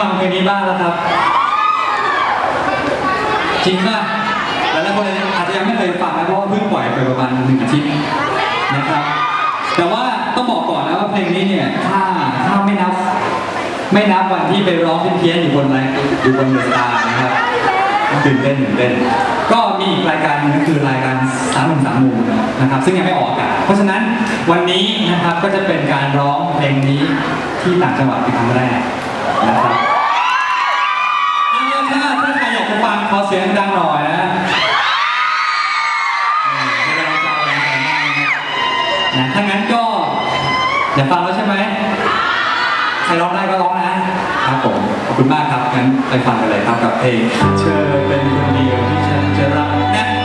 ฟังเพลงนี้บ้างแล้วครับ จริงป่ะหลายๆคนอาจจะยังไม่เคยฟังนะเพราะว่าเพิ่งปล่อยไปประมาณหนึ่งอาทิตย์นะครับ แต่ว่าต้องบอกก่อนนะว่าเพลงนี้เนี่ยถ้าถ้าไม่นับ ไม่นับวันที่ไปร้องเพี้ยนๆอยู่บนไลน์อยู่บนเดอะสตาร์นะครับตื่นเต้นตื่นเต้นก็มีอีกรายการหนึงก็คือรายการสามหนุ่มสามมุมนะครับ ซึ่งยังไม่ออกอากาศเพราะฉะนั้นวันนี้นะครับก็จะเป็นการร้องเพลงนี้ที่ต่างจังหวัดเป็นครั้งแรกนะครับ ขอเสียงดังหน่อยนะนะถ้างั้นก็อยาฟังแล้วใช่ไหมใครร้องได้ก็ร้องนะครับผมขอบคุณมากครับงั้นไปฟังกันเลยครับกับเพลงเธอเป็นคนเดียวที่ฉันจะรักนะ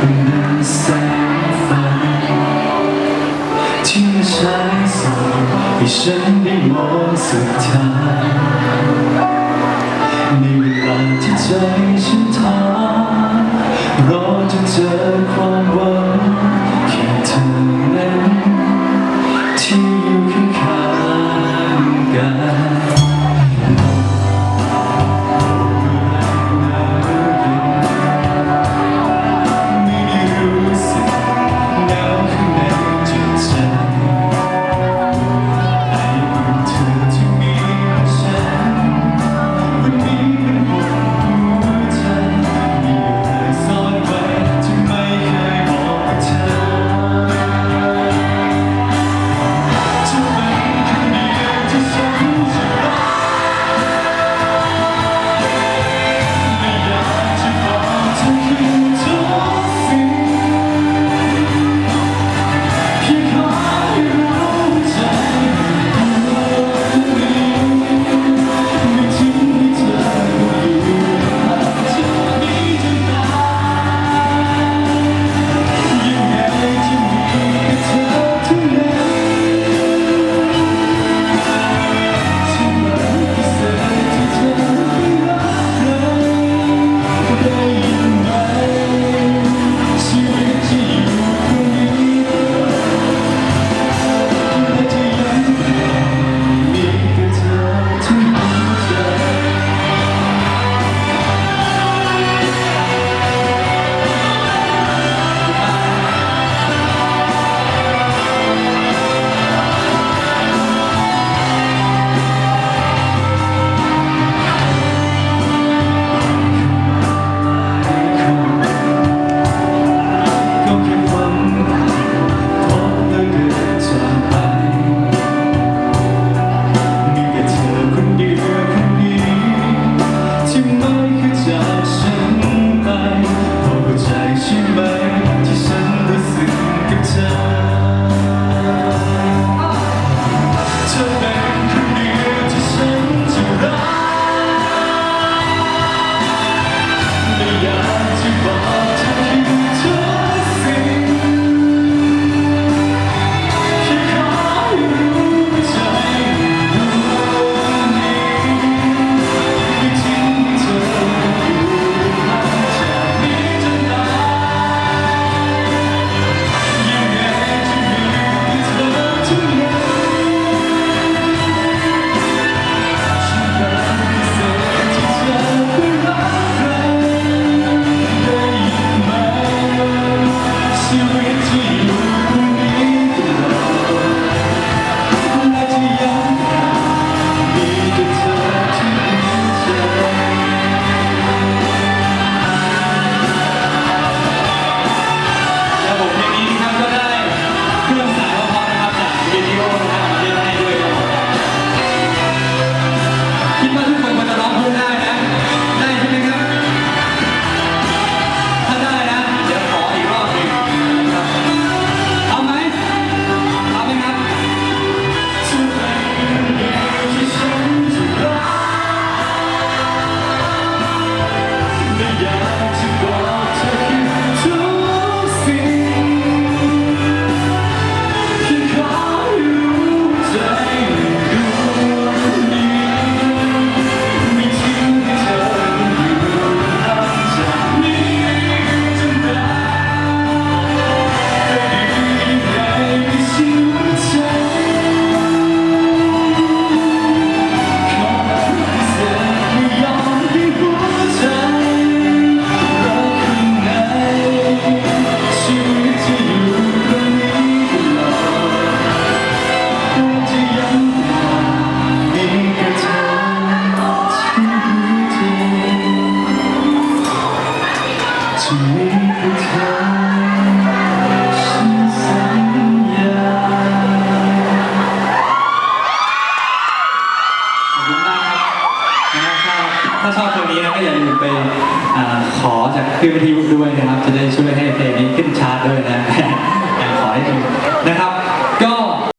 แสงไฟที่ใช้ส่องให้ฉันได้มองสุดทางในเวลาที่ใจฉันท้อรอจนเจอความ ขอบคุณมากครับถ้าชอบเพลงนี้นะก็อย่าลืมไปอขอจากพี่วิทยุด้วยนะครับ จะได้ช่วยให้เพลงนี้ขึ้นชาร์ตด้วยนะแต่ขอให้ดูนะครับ